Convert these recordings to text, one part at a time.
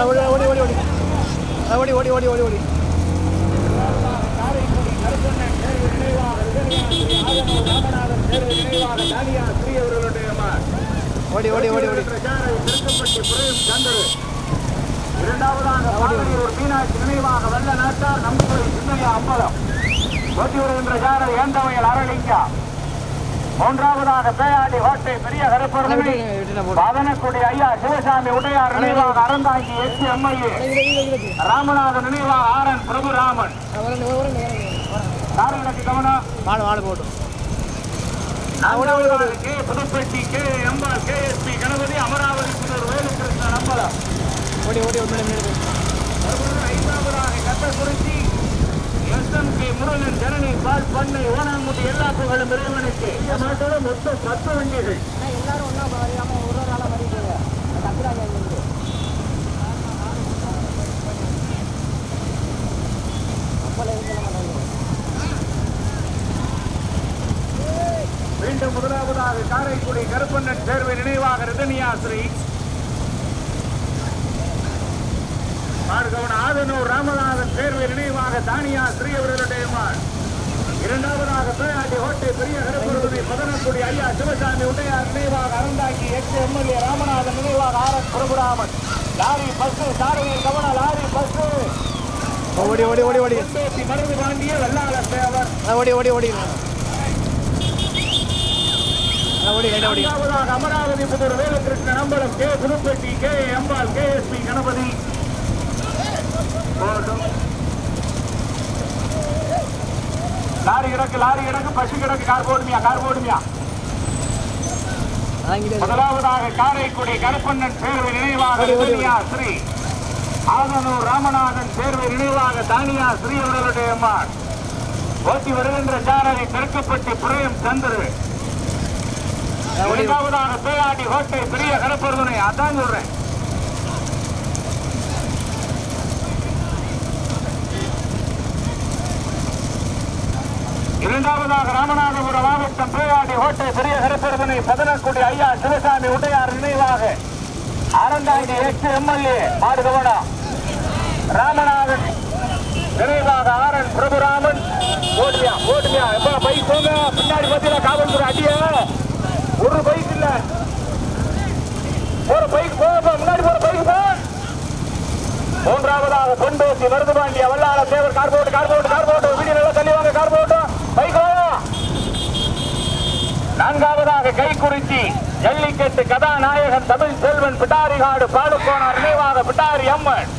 ஓடி ஓடி ஓடி ஓடி. ஓடி ஓடி ஓடி ஓடி ஓடி. ஓடி ஓடி ஓடி ஓடி. இரண்டாவதாக பாலையூர் மீனாட்சி நினைவாக வெள்ள நாட்டார் நம்பிக்கை சின்னையா அம்பலம். ஓட்டி வருகின்ற ஜாரர் ஏந்தவையல் அரளிங்கா மூன்றாவதாக பேயாடி கோட்டை பெரிய கருப்பருமி பாதனக்குடி ஐயா சிவசாமி உடையார் நினைவாக அறந்தாங்கி எஸ் எம்ஐஏ ராமநாதன் நினைவாக ஆரன் பிரபுராமன். நான்காவதாக கே. புதுப்பட்டி கே. எம்பால் கேஎஸ்பி கணபதி அமராவதி வேலுகிருஷ்ணன் அம்பலம். ஓடி ஓடி ஒரு ஐந்தாவதாக கட்டக்குறிச்சி எஸ்எம் கே. முருகன் ஜனனி பால் பண்ணை ஓனாங்குடி எல்லா புகழும் இறைவனுக்கு. நாட்டோட மொத்தம் பத்து வண்டிகள். எல்லாரும் ஒன்றா வரையாமல் ஒரு ஒரு ஆளாக மீண்டும் முதலாவதாக காரைக்குடி கருப்பண்ணன் தேர்வு நினைவாக ரிதனியாஸ்ரீ மார்கவன் ஆதனூர் ராமநாதன் தேர்வு நினைவாக தானியா ஸ்ரீ அவர்களுடைய இரண்டாவதாக பேயாண்டி ஹோட்டை பெரிய கருப்பருடைய பதனக்குடி ஐயா சிவசாமி உடையார் நினைவாக அறந்தாக்கி எக்ஸ் எம்எல்ஏ ராமநாதன் நினைவாக R S Prabhuraman lorry bus சாரதியின் கவன லாரி பஸ் ஓடி ஓடி ஓடி ஓடி. மருது பாண்டிய வெள்ளாள தேவர் ஓடி ஓடி ஓடி. அமராவதி புதூர் வேலுகிருஷ்ணன் அம்பலம் கே. புதுப்பட்டி கே. எம்பால் கேஎஸ்பி கணபதி போட்டும். லாரி கிடக்கு லாரி கிடக்கு பசு கிடக்கு கார் போடுமியா கார் போடுமியா முதலாவதாக காரைக்குடி கருப்பண்ணன் தேர்வு நினைவாக ஸ்ரீ. ஆதனூர் ராமநாதன் தேர்வு நினைவாக தானியா ஸ்ரீ அவர்களுடைய அம்மாள். ஓட்டி வருகின்ற சாரதி தெற்குப்பட்டி புரயம் சந்திரு. இரண்டாவதாக பேயாடி கோட்டை பெரிய கருப்பருவனை அதான் சொல்றேன். இரண்டாவதாக ராமநாதபுரம் மாவட்டம் பேயாடி கோட்டை பெரிய கருப்பருவனை பதனக்குடி ஐயா சிவசாமி உடையார் நினைவாக அறந்தாங்கி எட்டு எம்எல்ஏ மாடுகவனா. ராமநாதன் நினைவாக ஆரன் பிரபுராமன். ஓடுமியா ஓடுமியா எப்ப பைக் போங்க. பின்னாடி பார்த்தீங்கன்னா காவல்துறை அடிய. ஒரு பைக் இல்ல. ஒரு பைக் போ முன்னாடி போற பைக் போ. மூன்றாவதாக பொண்டோசி மருதுபாண்டிய வல்லாள தேவர் கார் போட்டு கார் போட்டு கார் போட்டு வீடியோ நல்லா தள்ளி வாங்க கார் போட்டு பைக் நான்காவதாக கைக்குறிச்சி ஜல்லிக்கட்டு கதாநாயகன் தமிழ் செல்வன் பிட்டாரிகாடு பாடுக்கோனார் நினைவாக பிட்டாரி அம்மன்.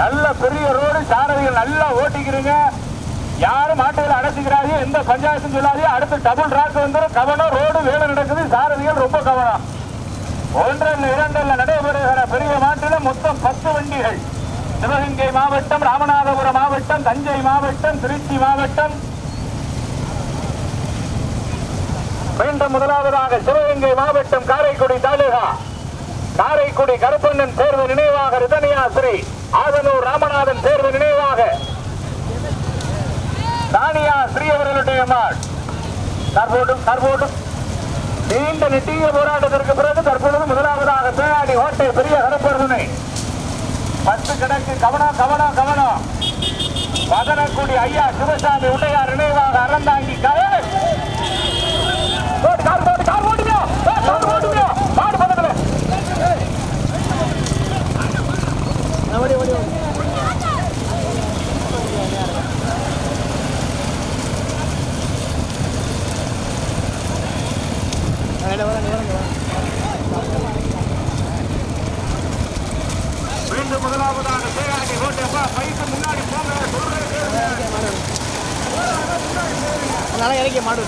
நல்ல பெரிய ரோடு சாரதிகள் நல்லா ஓட்டிக்கிறீங்க யாரும் மாட்டுகளை அடைச்சிக்கிறாங்க எந்த பஞ்சாயத்தும் சொல்லாதீங்க. அடுத்து டபுள் டிராக் வந்துடும் கவனம் ரோடு வேலை நடக்குது. சாரதிகள் ரொம்ப கவனம். ஒன்றில் இரண்டில் நடைபெறுகிற பெரிய மாட்டில மொத்தம் பத்து வண்டிகள். சிவகங்கை மாவட்டம் ராமநாதபுரம் மாவட்டம் தஞ்சை மாவட்டம் திருச்சி மாவட்டம் மீண்டும் முதலாவதாக சிவகங்கை மாவட்டம் காரைக்குடி தாலுகா. காரைக்குடி கருப்பண்ணன் தேர்வு நினைவாக ரிதனியாஸ்ரீ ஆதனூர் ராமநாதன் தேர்வு நினைவாக. தானியா ஸ்ரீ அவர்களுடைய மாள். தற்போது தற்போது. நீண்ட நெட்டிய போராட்டத்திற்கு பிறகு தற்பொழுது முதலாவதாக பேயாடி ஹோட்டை பெரிய கருப்பருனை பத்து கிடக்கு கவனம் கவனம் கவனம் வதனக்குடி ஐயா சிவசாமி உடையார் நினைவாக அறந்தாங்கி கவனம் மேலே வர நேரம் மீண்டும் முதலாவதாக சேகாரிக்கு கோட்டப்பா பைக்கு முன்னாடி போங்க அதனால இறக்கிய மாடு.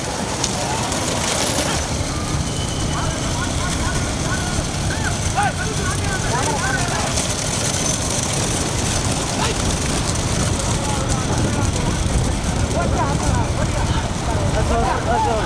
Let's go, let's go.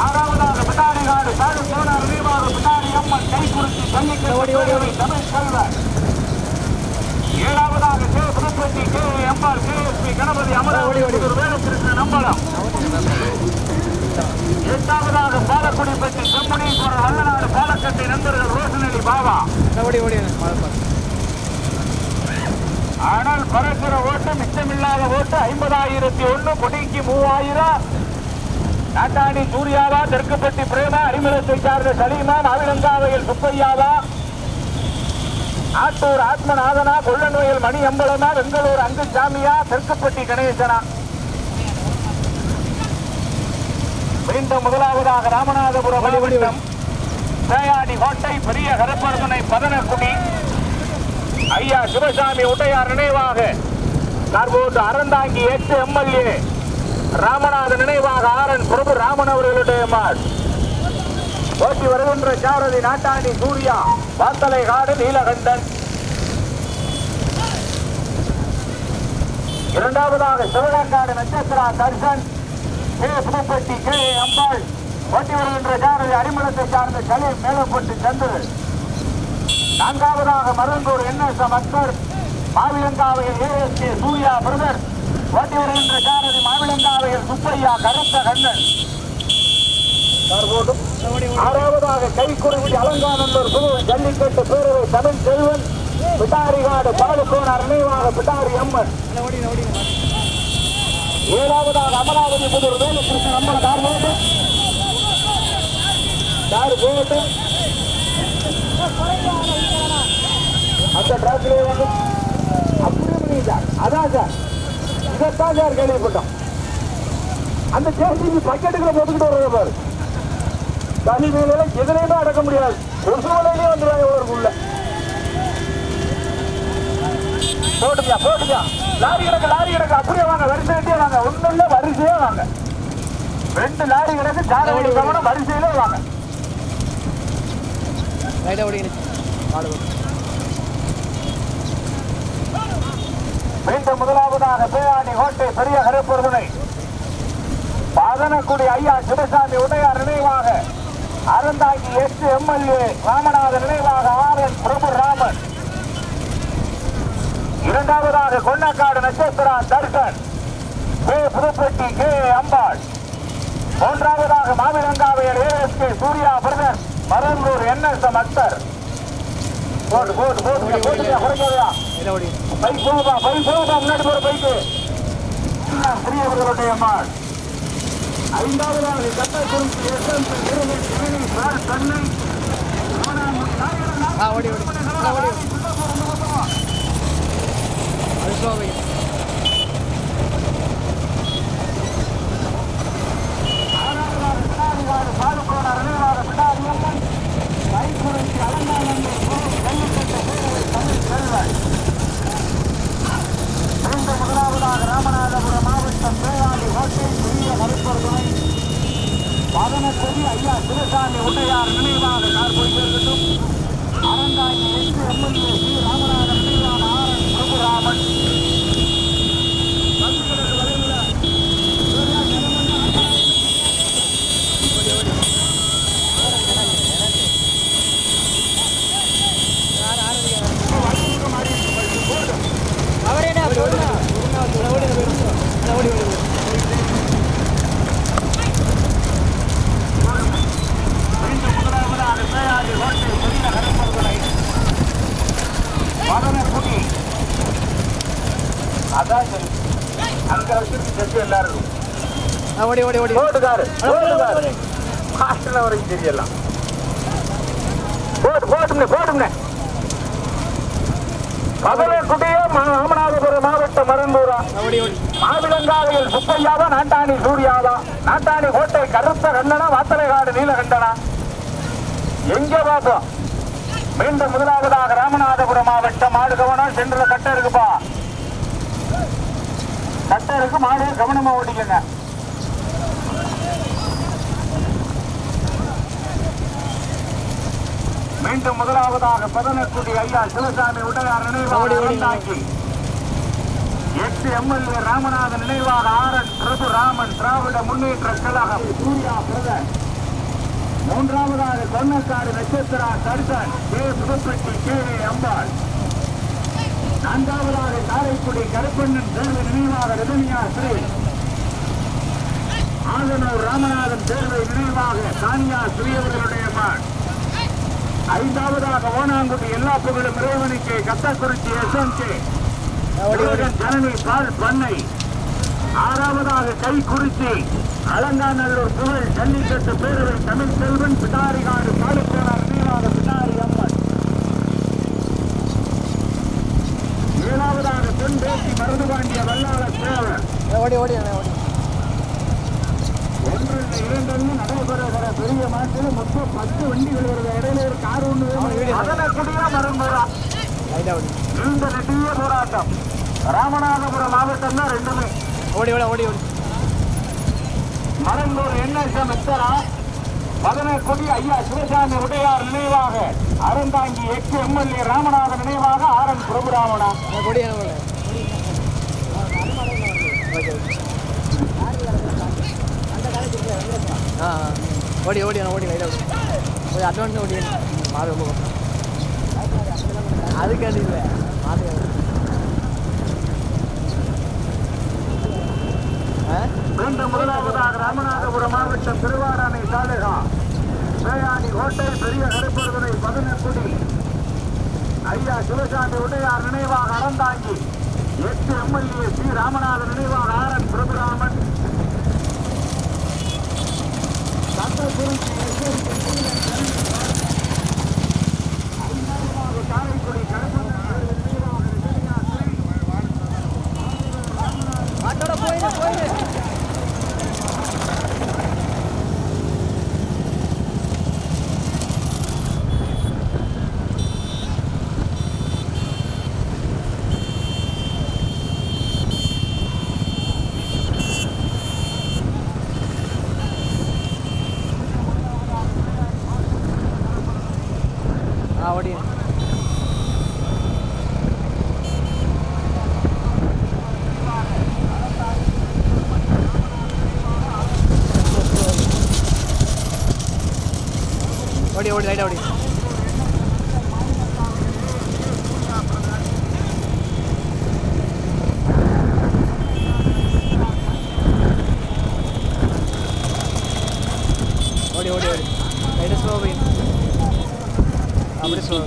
ஆறாவதாக பின்னாடி நாடு தாடு சோனார் நினைவாக பின்னாடி அம்மன் கை குறிச்சி ஓடி, ஓடி, ஓடி. தமிழ் செல்வர் ஏழாவதாக K Pudupatti K MR KSP Ganapathi Amaravathi ஓடி, ஓடி. வேலுக்கிருஷ்ணன் நம்பலம் எட்டாவதாக பாலக்குடிப்பட்டி செம்மணீஸ்வரர் வல்லநாடு பாலக்கட்டை நண்பர்கள் ரோஷனலி பாபா ஓடி ஓடி மழை ஆனால் பரசுர ஓட்டு மிச்சமில்லாத ஓட்டு ஐம்பதாயிரத்தி ஒண்ணு கொடிக்கு மூவாயிரம் நாட்டாணி சூர்யாவா? தெற்குப்பட்டி பிரேமா அரிமலத்தை சார்ந்த சலீமா மாவிலங்காவையில் சுப்பையாவா? ஆத்தூர் ஆத்மநாதனா கொள்ளநோயில் மணி அம்பலமா பெங்களூர் அங்குசாமியா தெற்குப்பட்டி கணேசனா? மீண்டும் முதலாவதாக ராமநாதபுரம். மாவட்டம் பேயாடி கோட்டை பெரிய கருப்பரசனை பதனக்குடி. ஐயா சிவசாமி உடையார் நினைவாக. கார்போட்டு அறந்தாங்கி எட்டு எம்எல்ஏ. ராமநாத நினைவாக ஆரன் பிரபு ராமன் அவர்களுடைய மாட் ஓட்டி வருகின்ற சாரதி நாட்டாண்டி சூர்யா வாத்தலை காடு நீலகண்டன். இரண்டாவதாக சிவகங்காடு நட்சத்திரா தர்சன் கே. புதுப்பட்டி கே. அம்பாள். ஓட்டி வருகின்ற சாரதி அரிமளத்தை சார்ந்த சலீம் மேலப்பட்டு சந்திரன். நான்காவதாக மருந்தூர் என்எஸ்எம் அக்பர் மாவிலங்காவையில் ஏஎஸ்கே சூர்யா பிரதர். ஓட்டி வருகின்ற காரதி மாவிளங்காவையில் சுப்பையா கருத்த கண்ணன். தற்போது ஆறாவதாக கைக்குறிச்சி அலங்காநல்லூர் புது ஜல்லிக்கட்டு பேரவை தமிழ் செல்வன் பிட்டாரிகாடு பாலுக்கோனார் நினைவாக பிட்டாரி அம்மன். ஏழாவதாக அமராவதி புதூர் வேலுகிருஷ்ணன் அம்மன் கார் போட்டு. கார் போட்டு. அந்த டிராக்ல வந்து. அப்படியே பண்ணிட்டார். அதான் சார். இதைத்தான் யார் கேள்விப்பட்டோம் அந்த ஜேசிபி பக்கெட்டுக்குள்ள போட்டுக்கிட்டு வர்றத பாரு. தனி மேல எதுலையுமே அடக்க முடியாது. ஒரு சூழலையே வந்துடுவாங்க இவருக்குள்ள போட்டுக்கா போட்டுக்கா லாரி கிடக்கு லாரி கிடக்கு. அப்படியே வாங்க வரிசை கட்டியே வாங்க. ஒன்றும் இல்லை வரிசையே வாங்க. ரெண்டு லாரி கிடக்கு சாலை கவனம் வரிசையிலே வாங்க ரைட்டாக ஓடி மாடு மீண்டும் முதலாவதாக பேயாணி கோட்டை பெரிய கருப்பொருதுனை பாதனக்குடி ஐயா சிவசாமி உடையார் நினைவாக அறந்தாங்கி எட்டு எம்எல்ஏ ராமநாதன் நினைவாக ஆர் என் பிரபு ராமன். இரண்டாவதாக கொன்னக்காடு நட்சத்திரா தர்கன் கே புதுப்பட்டி கே அம்பாள். மூன்றாவதாக மாமிரங்காவையர் ASK Surya brother Marandur NSM Akthar போட்டு போட்டு போட்டு போட்டு ஓடி பைக் போகுதா பைக் போகுதா முன்னாடி போற பைக்கு. பெரியவர்களுடைய மாள் ஐந்தாவது கட்ட குறிச்சி எஸ்எம்பி இருநூற்றி ஏழு சார் சென்னை ஆ ஓடி ஓடி. நல்லா ஓடி அது ஸ்லோ வைக்க முதலாவதாக ராமநாதபுரம் மாவட்டம் பேராளி கோட்டை பெரிய மருத்துவர்களை பதனத்தெரி ஐயா சிவசாமி உடையார் நினைவாக கார்போய் இருக்கட்டும் அறந்தாங்கி எம்எல்ஏ சி நினைவான ஆர் என் பிரபுராமன் பந்துகளுக்கு வரைவில் அவரே ஓடி ஓடி ஓடி ஓடி ஓடி மீண்டும் முதலாவதாக பேராளி கோட்டை பெரிய கருப்பர்களை பதனக்குடி அதான் அங்க வச்சிருக்கு செஞ்சு எல்லாரும் ஓடி ஓடி ஓடி. போட்டுக்காரு போட்டுக்காரு ஹாஸ்டல் வரைக்கும் தெரியலாம். போட்டு போட்டும்னே போட்டும்னே மதுரைக்குடிய ராமநாதபுரம் மாவட்டம் மருந்தூரா மாவிலங்காவையில் சுப்பையாவா நாட்டாணி சூர்யாவா நாட்டாணி கோட்டை கருத்த கண்ணனா வாத்தலைகாடு நீலகண்டனா. எங்க பார்ப்போம் மீண்டும் முதலாவதாக ராமநாதபுரம் மாவட்டம் மாடு கவனம் சென்றுல கட்டை இருக்குப்பா. கட்டை இருக்கு மாடு கவனமா ஓட்டிக்கங்க. மீண்டும் முதலாவதாக பதனக்குடி ஐயா சிவசாமி உடையார் நினைவாக. எட்டு எம்எல்ஏ ராமநாதன் நினைவாக ஆரன் பிரபு ராமன் திராவிட முன்னேற்ற கழகம். சூர்யா பிரதர் மூன்றாவதாக சொன்னக்காடு நட்சத்திரா கருத்தன் கே. புதுப்பட்டி கே. அம்பாள். நான்காவதாக காரைக்குடி கருப்பண்ணன் தேர்வு நினைவாக ரதனியா ஸ்ரீ. ஆதனூர் ராமநாதன் தேர்வை நினைவாக சானியா ஸ்ரீ அவர்களுடைய மகன் ஐந்தாவதாக ஓனாங்குடி எல்லா புகழும் இறைவனுக்கு கத்தக்குறிச்சி எஸ்எம்கே. ஓடி ஓடி ஜனனி பால் பண்ணை. ஆறாவதாக கை குறிச்சி அலங்காநல்லூர் புகழ் ஜல்லிக்கட்டு பேரவை தமிழ் செல்வன் பிடாரிகாடு பாலுக்கோனார் நினைவாக பிடாரி அம்மன். ஏழாவதாக பெண் பேசி மருதுபாண்டிய வல்லாள தேவர் ஓடி ஓடி ஓடி. ஒன்று இரண்டு நடைபெறுகிற பெரிய மாட்டில் மொத்தம் பத்து வண்டிகள் வருது. இடையில ஒரு கார் ஒன்று அதனக்குடியா இந்த நெட்டிய போராட்டம். ராமநாதபுரம் மாவட்டம் தான் ரெண்டுமே. ஓடி ஓடி ஓடி ஓடி. மரந்தூர் என்எஸ்எம் மித்தரா மதனக்குடி ஐயா சிவசாமி உடையார் நினைவாக அறந்தாங்கி எட்டு எம்எல்ஏ ராமநாதன் நினைவாக ஆர் என் பிரபுராமனா ஓடி ஓடி ஓடி லைட்டாக அட்வான்ஸ் ஓடி. மாடு ரொம்ப அதுக்காண்டி இல்லை மாடு மீண்டும் முதலாவதாக ராமநாதபுரம் மாவட்டம் திருவாராணை தாலுகா பேயாணி ஹோட்டல் பெரிய கருப்பொருதனை மதனக்குடி ஐயா சிவசாமி உடையார் நினைவாக அறந்தாங்கி. எட்டு எம்எல்ஏ சி ராமநாதன் நினைவாக ஆர் என் பிரபுராமன். காரைக்குடி ஆட்டோட போயிடு போயிடு ஆ ஓடி ஓடி ஓடி லைட்டாக ஓடி ஓடி ஓடி ஓடி லைட்டாக ஸ்லோ போய் அப்படி ஸ்லோ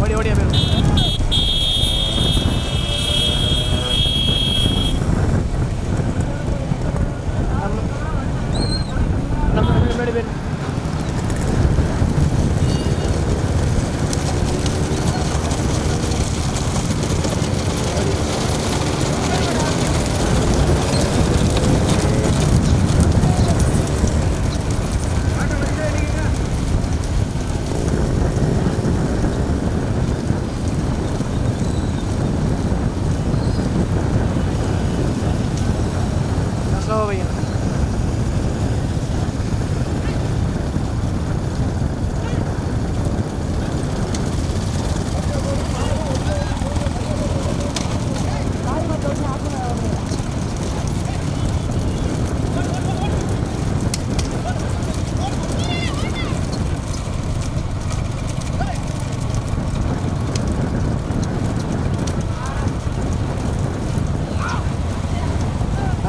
ஓடி ஓடியா ஓடி. போயிடும் நம்ம முன்னாடி போயிடும் ஸ்லோ பையன்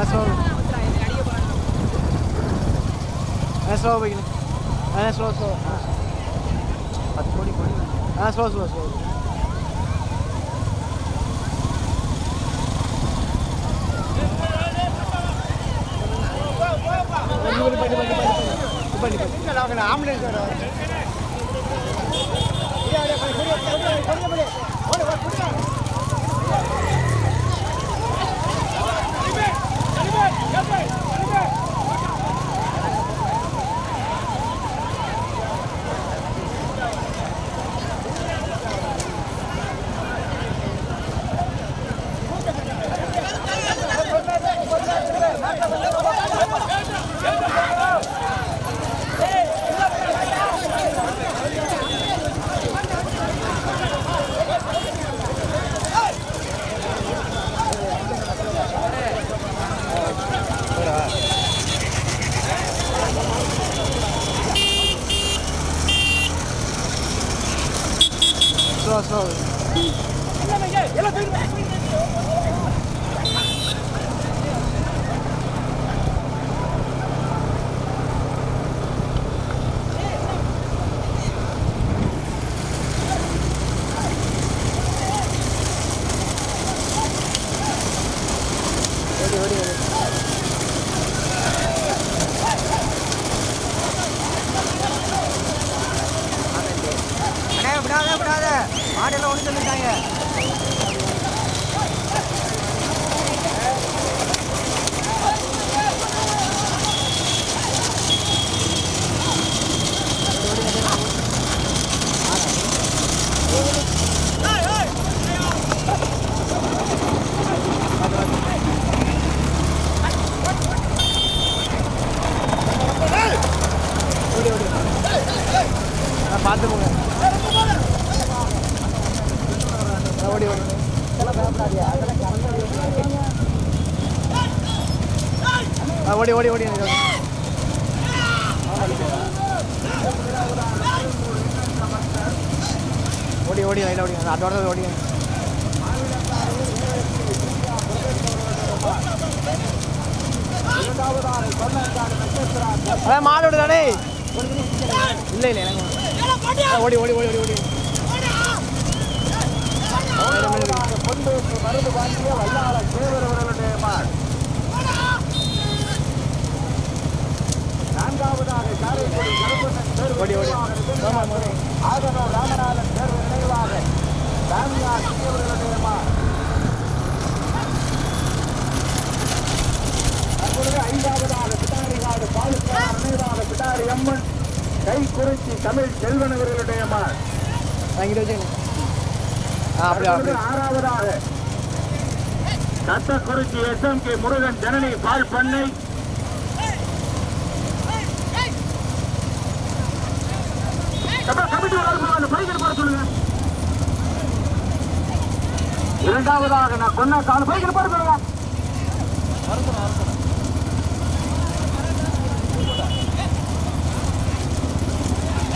ஸ்லோ ஆ ஸ்லோ போய்க்கணும் ஆ ஸ்லோ ஸ்லோ பத்து கோடி கோடி ஆ slow slow slow ambulance slow slow ஓடி ஓடி ஓடி அண்ணே விடாத விடாத மாடெல்லாம் ஒன்று சொல்லிட்டாங்க ஓடி ஓடி ஆ பார்த்து போங்க ஆ, ஓடி ஓடி ஆ ஓடி ஓடி ஓடி ஓடி ஓடி ஓடி லைட்டாக ஓடி அதோட ஓடி அதான் மாடு விடுதானே இல்லை இல்லை எனக்கு ஆ, ஓடி ஓடி ஓடி ஓடி ஓடி கொண்டு மருந்து வாங்கிய வல்லாள தேவர் அவர்களுடைய மாள் நான்காவதாக காரைக்குடி கருப்பண்ணன் தேர்வு ஓடி, ஓடி. நினைவாக ஆதனூர் ராமநாதன் தேர்வு நினைவாக சாமியார் அவர்களுடைய மாள் தற்பொழுது ஐந்தாவதாக பிடாரிகாடு பாலுக்கார் நினைவாக பிடாரி அம்மன் கைக்குறிச்சி தமிழ் செல்வன் அவர்களுடைய ஆறாவதாக S M K Murugan Janani பால் பண்ணை கமிட்டி ஒரு அந்த பைக்கெட் போட சொல்லுங்க. இரண்டாவதாக நான் கொன்ன கால சொல்லுங்க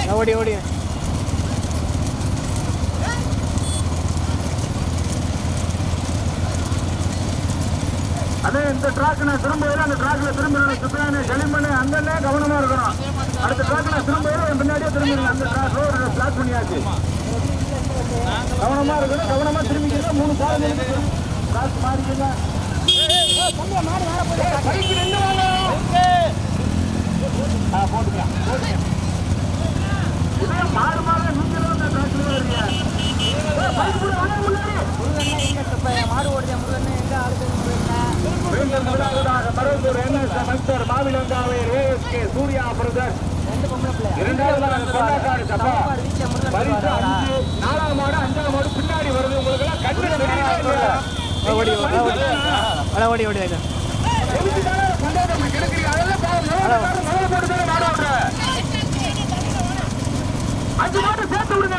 ஆ, ஓடி ஓடி. அதே இந்த ட்ராக் நான் திரும்பவே அந்த ட்ராக்ல திரும்ப சுத்தானே களிமண்ணு அங்கன்னே கவனமா இருக்கணும். அடுத்த ட்ராக் நான் திரும்பவே பின்னாடியே திரும்பிடுங்க அந்த ட்ராக் ரோடு பிளாக் பண்ணியாச்சு. கவனமா இருக்கணும் கவனமா திரும்பிக்கணும் மூணு காலம் காசு மாறிக்கங்க போட்டுக்கலாம் மாறு மாறு நூத்தி இருபது ட்ராக்ல மாவிலங்காவை சூர்யா பிரதர். நாலாம் மாடு அஞ்சாம் மாடு பின்னாடி வருது. உங்களுக்கு எல்லாம் கண்ணு ஓடி ஓடி ஓடி. ஓடி. அஞ்சு மாடு சேர்த்து விடுங்க.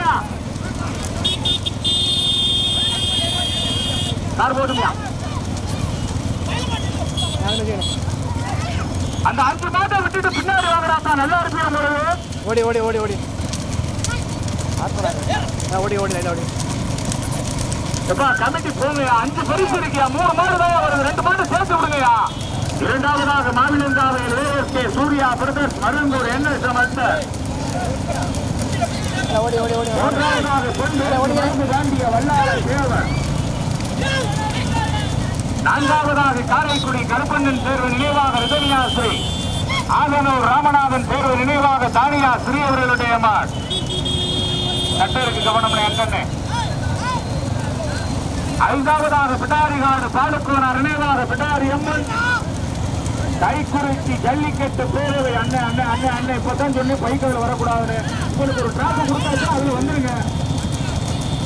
கார் அந்த மாட்டை விட்டுட்டு பின்னாடி வாங்குறாப்பா நல்லா இருப்பீங்க முருகு. ஓடி ஓடி ஓடி ஓடி. ஓடி ஓடி லைட்டாக ஓடி. எப்பா கமிட்டி போங்கயா அஞ்சு பரிசு இருக்கியா மூணு மாடு தான் வருது. ரெண்டு மாடு சேர்த்து விடுங்கயா இரண்டாவதாக மாவிலங்காவையில் ஏஎஸ்கே சூர்யா பிரதர்ஸ் மருங்கூர் ஓடி ஓடி மூன்றாவதாக தாண்டிய வல்லாளர் தேவர். நான்காவதாக காரைக்குடி கருப்பண்ணன் தேர்வு நினைவாக ரிதன்யா ஸ்ரீ ஆகனூர் ராமநாதன் தேர்வு நினைவாக தானியா ஸ்ரீ அவர்களுடைய மாட். கட்டருக்கு கவனம் அண்ணே ஐந்தாவதாக பிடாரிகாடு பாலுக்குவனார் நினைவாக பிடாரி அம்மன். கைக்குறிச்சி ஜல்லிக்கட்டு பேரவை அண்ணன் அண்ணன் அண்ணன் அண்ணன் இப்பதான் சொல்லி பைக்கில் வரக்கூடாதுன்னு. உங்களுக்கு ஒரு டிராப் கொடுத்தாச்சும் அதுல வந்துருங்க.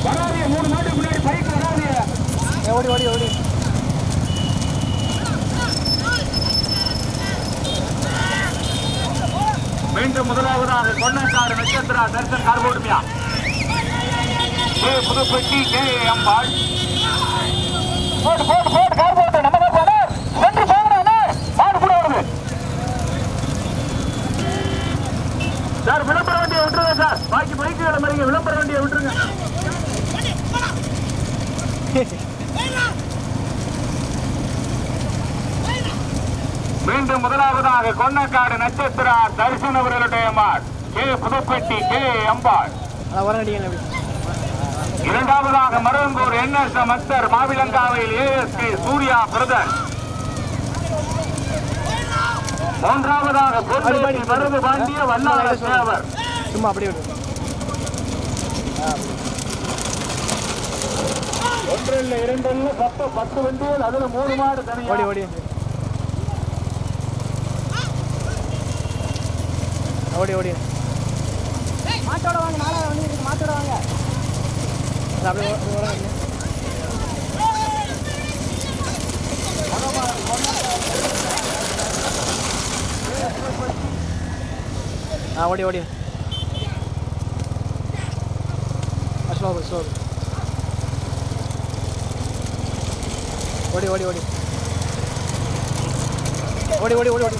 வராதிய மூணு நாட்டுக்கு முன்னாடி பைக் வராதிய ஓடி ஓடி ஓடி. மீண்டும் முதலாவதாக கொன்னக்காடு நட்சத்திரா தர்சன் கார்போடுமியா ஏ புதுப்பட்டி கே அம்பாள் போட்டு போட்டு போட்டு கார் போட்டு நம்ம தான் போன வென்று போகணும் மாடு கூட வருது சார் விளம்பர வண்டியை விட்டுருங்க சார். பாக்கி பைக்குகளை மாதிரி விளம்பர வண்டியை விட்டுருங்க. மீண்டும் முதலாவதாக கொன்னக்காடு நட்சத்திரா தரிசன அவர்களுடைய மாட் கே புதுப்பட்டி கே அம்பாள். இரண்டாவதாக மருவங்கூர் என்எஸ் மஸ்தர் மாவிலங்காவையில் ஏஎஸ்கே சூர்யா பிரதர். மூன்றாவதாக பொருள் மருது பாண்டிய வல்லாள சேவர். சும்மா அப்படியே விடு. ஒன்று இல்ல இரண்டு இல்ல பத்து பத்து வண்டிகள் அதுல மூணு மாடு ஓடி. ஓடி ஓடி. மாட்டோட வாங்க வண்டி இருக்கு மாட்டோட வாங்க. அப்படியே. ஆ ஓடி ஓடி. ஸ்லோ ஸ்லோ ஓடி ஓடி ஓடி. ஓடி ஓடி ஓடி ஓடி.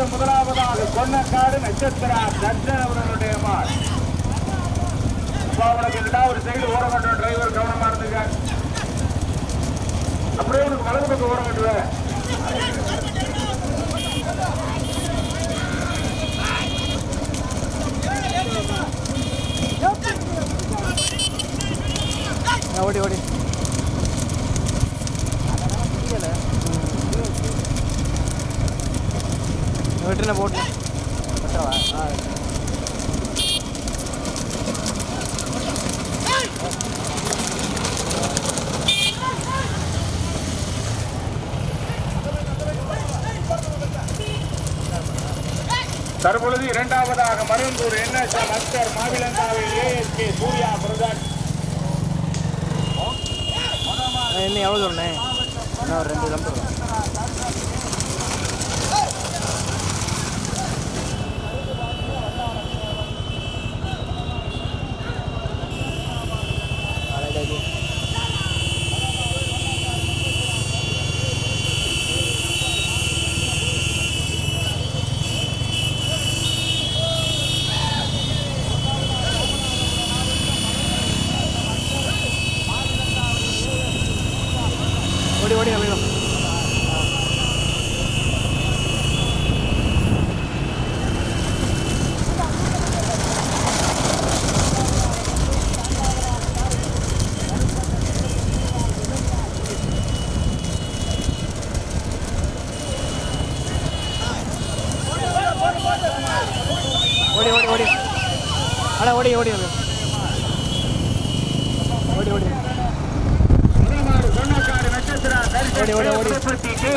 மீண்டும் முதலாவதாக கொன்னக்காடு நட்சத்திரா தர்ஜன் அவர்களுடைய மாள் உனக்கு இதுடா ஒரு சைடு ஓர வேண்டும் டிரைவர் கவனமா இருந்துங்க அப்படியே உனக்கு வலது பக்கம் ஓர மாட்டுவேன் ஓடி ஓடி விட்டுன போட்டு. ஆ தற்பொழுது இரண்டாவதாக மருந்தூர் என்எஸ்எம் அஸ்கர் மாவிலங்காவில் ஏஎஸ்கே சூர்யா பிரதர் இன்னும் எவ்வளோ தூரண்ணே இன்னும் ஒரு ரெண்டு கிலோமீட்டர் ஓடி ஓடி அப்படியே ஓடி ஓடி ஓடி. அட ஓடி ஓடி ஓடி. ஓடி ஓடி, கே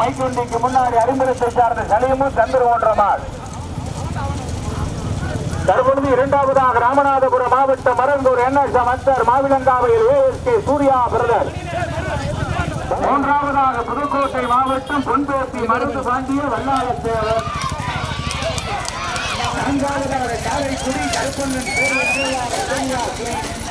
மைக்குண்டிக்கு முன்னாடி அறிமுகத்தை சார்ந்த சலியமும் சந்திர ஓன்ற தற்பொழுது இரண்டாவதாக ராமநாதபுரம் மாவட்டம் மரந்தூர் என்எஸ் அமைச்சர் மாவிலங்காவையில் ஏஎஸ்கே சூர்யா பிரதர் மூன்றாவதாக புதுக்கோட்டை மாவட்டம் பொன்பேசி மருந்து பாண்டிய வல்லாயத்தேவர் நான்காவதாக காரைக்குடி கருப்பண்ணன் கோவில் திருவிழா